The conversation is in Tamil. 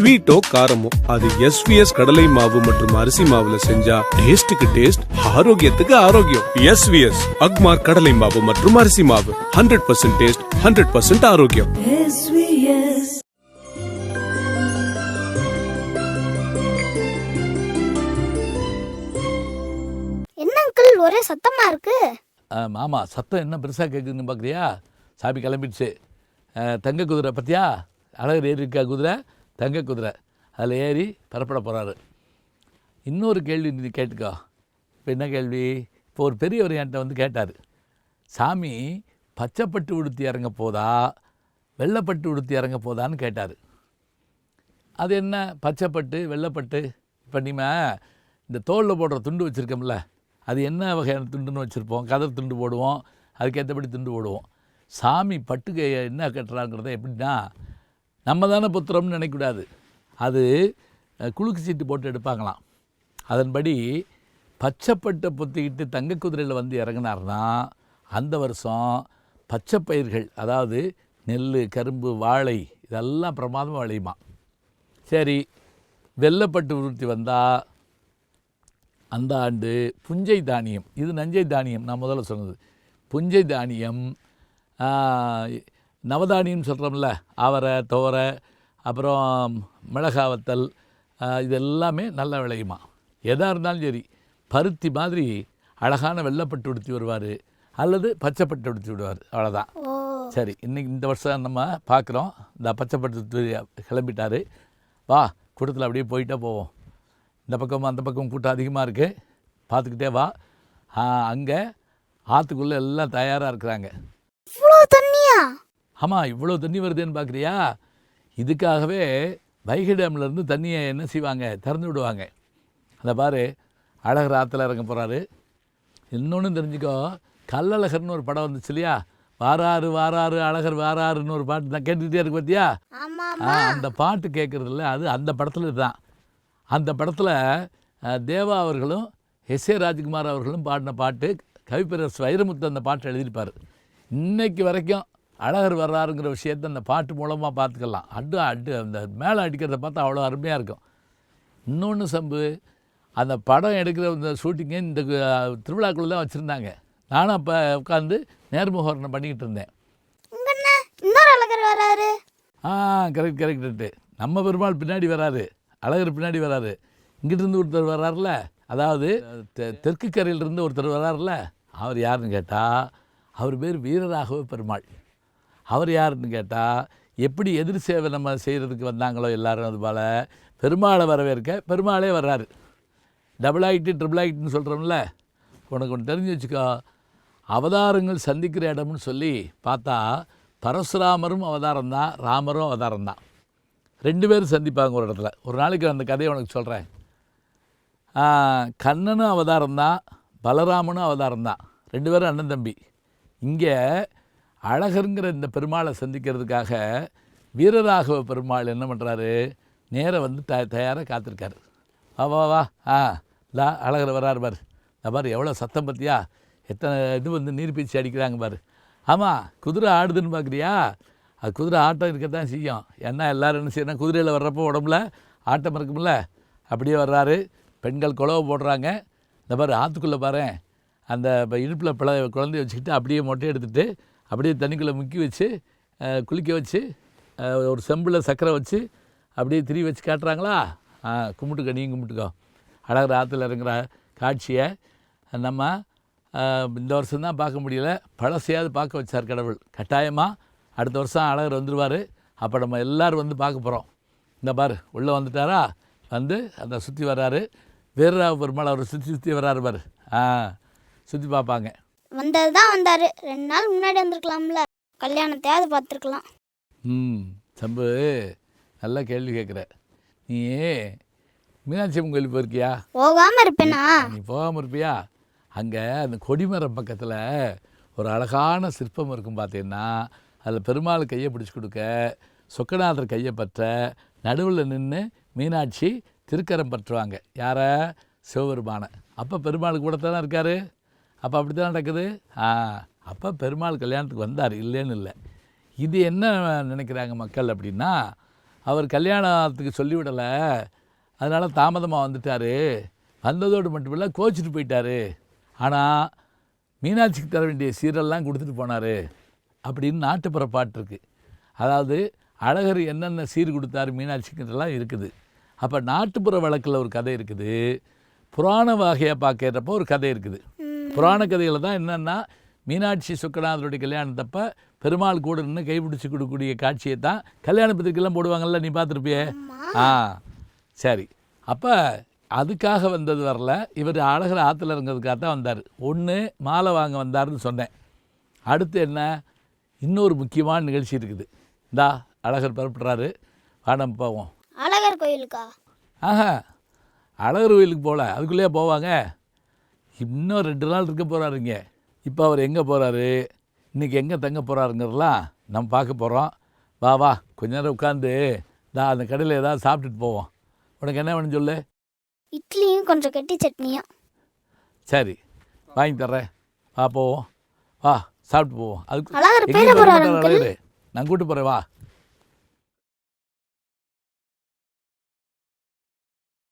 ஸ்வீட்டோ காரமோ அது எஸ்விஎஸ் கடலை மாவு மற்றும் அரிசி மாவுல செஞ்சா டேஸ்டுக்கு டேஸ்ட் ஆரோக்கியத்துக்கு ஆரோக்கியம். எஸ்விஎஸ் அக்மார் கடலை மாவு மற்றும் அரிசி மாவு. Hundred percent taste hundred percent ஆரோக்கியம். SVS. என்ன அங்கிள் ஒரே சத்தமா இருக்கு? ஆமாம் சத்தம் என்ன பெருசாக கேட்குதுன்னு பார்க்குறியா சாமி கிளம்பிடுச்சு. தங்க குதிரை பற்றியா அழகர் ஏறி இருக்கா குதிரை? தங்க குதிரை. அதில் ஏறி பரப்பட போகிறாரு இன்னொரு கேள்வி நீ கேட்டுக்கோ. இப்போ என்ன கேள்வி? இப்போ ஒரு பெரியவர் என்கிட்ட வந்து கேட்டார். சாமி பச்சைப்பட்டு உடுத்தி இறங்க போதா? வெள்ளைப்பட்டு உடுத்தி இறங்க போதான்னு கேட்டார். அது என்ன? பச்சைப்பட்டு வெள்ளைப்பட்டு? இப்போ நீம இந்த தோலில் போடுற துண்டு வச்சுருக்கோம்ல அது என்ன வகையான துண்டுன்னு வச்சுருப்போம். கதர் துண்டு போடுவோம் அதுக்கேற்றபடி துண்டு போடுவோம். சாமி பட்டுக்கு என்ன கட்டுறாங்கிறத எப்படின்னா நம்ம தானே புத்திரம்னு நினைக்கக்கூடாது. அது குலுக்கு சீட்டு போட்டு எடுப்பாங்களாம். அதன்படி பச்சைப்பட்டை பொத்திக்கிட்டு தங்க குதிரையில் வந்து இறங்கினார்னா அந்த வருஷம் பச்சை பயிர்கள் அதாவது நெல் கரும்பு வாழை இதெல்லாம் பிரமாதமாக விளையுமா? சரி வெள்ளைப்பட்டு உருத்தி வந்தால் அந்த ஆண்டு புஞ்சை தானியம் இது நஞ்சை தானியம் நான் முதல்ல சொன்னது. புஞ்சை தானியம் நவதானியம் சொல்கிறோம்ல அவரை துவரை அப்புறம் மிளகா வத்தல் ஆ, இது எல்லாமே நல்லா விளையுமா? எதாக இருந்தாலும் சரி பருத்தி மாதிரி அழகான வெள்ளைப்பட்டு உடுத்தி வருவார் அல்லது பச்சைப்பட்டு உடுத்தி விடுவார் அவ்வளோதான் சரி இன்னைக்கு இந்த வருஷம் நம்ம பார்க்குறோம் இந்த பச்சைப்பட்டு கிளம்பிட்டாரு. வா கூட்டத்தில் அப்படியே போயிட்டே போவோம். இந்த பக்கம் அந்த பக்கம் கூட்டம் அதிகமாக இருக்குது பார்த்துக்கிட்டே வா. அங்கே ஆற்றுக்குள்ளே எல்லாம் தயாராக இருக்கிறாங்க. ஆமாம் இவ்வளோ தண்ணி வருதுன்னு பார்க்குறியா? இதுக்காகவே வைகை டேம்லேருந்து தண்ணியை என்ன செய்வாங்க? திறந்து விடுவாங்க. அந்த பாரு அழகர் ஆற்றுல இறங்க போகிறாரு இன்னொன்று தெரிஞ்சுக்கோ கல்லழகர்னு ஒரு படம் வந்துச்சு இல்லையா? வாராரு வாராரு அழகர் வாராருன்னு ஒரு பாட்டு நான் கேட்டுக்கிட்டே இருக்கு பார்த்தியா அந்த பாட்டு கேட்குறதுல அது அந்த படத்தில் தான் அந்த படத்தில் தேவா அவர்களும் எஸ் ஏ ராஜ்குமார் அவர்களும் பாடின பாட்டு கவிப்பேரரசு வைரமுத்து அந்த பாட்டை எழுதியிருப்பார். இன்னைக்கு வரைக்கும் அழகர் வர்றாருங்கிற விஷயத்தை அந்த பாட்டு மூலமாக பார்த்துக்கலாம். அடு அடு அந்த மேலே அடிக்கிறத பார்த்தா அவ்வளோ அருமையாக இருக்கும். இன்னொன்று சம்பு அந்த படம் எடுக்கிற இந்த ஷூட்டிங்கே இந்த திருவிழாக்குள்ளே தான் வச்சுருந்தாங்க. நானும் அப்போ உட்காந்து நேர்முகவரணம் பண்ணிக்கிட்டு இருந்தேன். ஆ கரெக்ட் கரெக்டு நம்ம பெருமாள் பின்னாடி வராரு. அழகர் பின்னாடி வராரு. இங்கிட்டிருந்து ஒருத்தர் வர்றாருல. அதாவது தெ- தெற்கு கரையிலிருந்து ஒருத்தர் வர்றாருல. அவர் யாருன்னு கேட்டால் அவர் பேர் வீரராகவ பெருமாள். அவர் யாருன்னு கேட்டால் எப்படி எதிர் சேவை நம்ம செய்கிறதுக்கு வந்தாங்களோ எல்லாரும் அது போல் பெருமாளை வரவேற்க பெருமாளே வர்றாரு. டபுள் ஆகிட்டு ட்ரிபிள் ஆகிட்டுன்னு சொல்கிறோம்ல உனக்கு ஒன்று தெரிஞ்சு வச்சுக்கோ. அவதாரங்கள் சந்திக்கிற இடம்னு சொல்லி பார்த்தா பரசுராமரும் அவதாரம் தான் ராமரும் அவதாரம் தான் ரெண்டு பேரும் சந்திப்பாங்க ஒரு இடத்துல. ஒரு நாளைக்கு அந்த கதையை உனக்கு சொல்கிறேன் கண்ணனும் அவதாரம் தான் பலராமனும் அவதாரம் தான் ரெண்டு பேரும் அண்ணன் தம்பி. இங்கே அழகருங்கிற இந்த பெருமாளை சந்திக்கிறதுக்காக வீரராகவ பெருமாள் என்ன பண்ணுறாரு நேராக வந்து த தயாராக காத்திருக்காரு. வா வா வா. ஆ லா அழகர் வராரு பார். இந்த எவ்வளோ சத்தம் பற்றியா எத்தனை இது வந்து நீர்பீச்சி அடிக்கிறாங்க பார். ஆமாம் குதிரை ஆடுதுன்னு பார்க்குறியா அது குதிரை ஆட்டம் இருக்கத்தான் செய்யும். ஏன்னா எல்லோரும் என்ன செய்யணும் குதிரையில் வர்றப்போ உடம்புல ஆட்டம் இருக்கும்ல. அப்படியே வர்றாரு. பெண்கள் குழவை போடுறாங்க. இந்த பாரு ஆற்றுக்குள்ளே பாரு அந்த இடுப்பில் பிள்ளை குழந்தைய வச்சுக்கிட்டு அப்படியே மொட்டை எடுத்துட்டு அப்படியே தண்ணிக்குள்ளே முக்கி வச்சு குளிக்க வச்சு ஒரு செம்பில் சக்கரை வச்சு அப்படியே திரி வச்சு காட்டுறாங்களா? ஆ கும்பிட்டுக்கோ கும்பிட்டுக்கோ. அழகர் ஆற்றுல இறங்குற காட்சியை நம்ம இந்த வருஷம் தான் பார்க்க முடியல. பழசையாவது பார்க்க வச்சார் கடவுள். கட்டாயமாக அடுத்த வருஷம் அழகர் வந்துடுவார் அப்போ நம்ம எல்லோரும் வந்து பார்க்க போகிறோம் இந்த பாரு உள்ளே வந்துட்டாரா? வந்து அந்த சுற்றி வர்றாரு. வீரராவ பெருமாள் அவர் சுற்றி சுற்றி வர்றாரு பாரு. ஆ சுற்றி பார்ப்பாங்க. வந்தது தான் வந்தாரு. ரெண்டு நாள் முன்னாடி வந்திருக்கலாம்ல. கல்யாணத்தையாவது பார்த்துருக்கலாம். ம் சம்பு நல்ல கேள்வி கேட்குற. நீ மீனாட்சி அம்மன் கோயில் போயிருக்கியா? போகாம இருப்பேனா? நீ போகாமல் இருப்பியா? அங்கே அந்த கொடிமரம் பக்கத்தில் ஒரு அழகான சிற்பம் இருக்கும் பார்த்தீங்கன்னா அதில் பெருமாள் கையை பிடிச்சி கொடுக்க சொக்கநாதர் கையை பற்ற நடுவில் நின்று மீனாட்சி திருக்கரம் பற்றுவாங்க. யாரை? சிவபெருமானை. அப்போ பெருமாள் கூட தானே இருக்கார்? அப்போ அப்படி தான் நடக்குது? ஆ அப்போ பெருமாள் கல்யாணத்துக்கு வந்தார் இல்லைன்னு இல்லை. இது என்ன நினைக்கிறாங்க மக்கள் அப்படின்னா அவர் கல்யாணத்துக்கு சொல்லிவிடலை அதனால் தாமதமாக வந்துட்டார். வந்ததோடு மட்டும் இல்லை கோச்சிட்டு போயிட்டார். ஆனால் மீனாட்சிக்கு தர வேண்டிய சீரெல்லாம் கொடுத்துட்டு போனார் அப்படின்னு நாட்டுப்புற பாட்டு இருக்குது அதாவது அழகர் என்னென்ன சீர் கொடுத்தாரு மீனாட்சிக்குன்றலாம் இருக்குது. அப்போ நாட்டுப்புற வழக்கில் ஒரு கதை இருக்குது. புராண வகையாக பார்க்கறப்போ ஒரு கதை இருக்குது. புராண கதையில் தான் என்னென்னா மீனாட்சி சுக்கநாதருடைய கல்யாணத்தப்ப பெருமாள் கூட நின்று கைப்பிடிச்சு கொடுக்கக்கூடிய காட்சியை தான் கல்யாண பத்திரிக்கைலாம் போடுவாங்கல்ல நீ பார்த்துருப்பியே? ஆ சரி. அப்போ அதுக்காக வந்தது வரல. இவர் அழகர் ஆற்றுல இறங்கிறதுக்காக தான் வந்தார். ஒன்று மாலை வாங்க வந்தாருன்னு சொன்னேன். அடுத்து என்ன? இன்னொரு முக்கியமான நிகழ்ச்சி இருக்குது. இந்தா அழகர் புறப்படுறாரு. வாடம் போவோம். அழகர் கோயிலுக்கா? ஆஹா அழகர் கோயிலுக்கு போகல அதுக்குள்ளேயே போவாங்க. இன்னும் ரெண்டு நாள் இருக்க போகிறாருங்க இப்போ அவர் எங்கே போகிறாரு இன்றைக்கி எங்கே தங்க போகிறாருங்கிறலாம் நம்ம பார்க்க போகிறோம் வா வா கொஞ்ச நேரம் உட்காந்து தா அந்த கடையில் ஏதாவது சாப்பிட்டுட்டு போவோம். உனக்கு என்ன வேணும்னு சொல்லு? இட்லியும் கொஞ்சம் கெட்டி சட்னியும். சரி வாங்கி தர்றேன். வா போவோம். வா சாப்பிட்டு போவோம். அதுக்கு நான் கூட்டு போகிறேன் வா.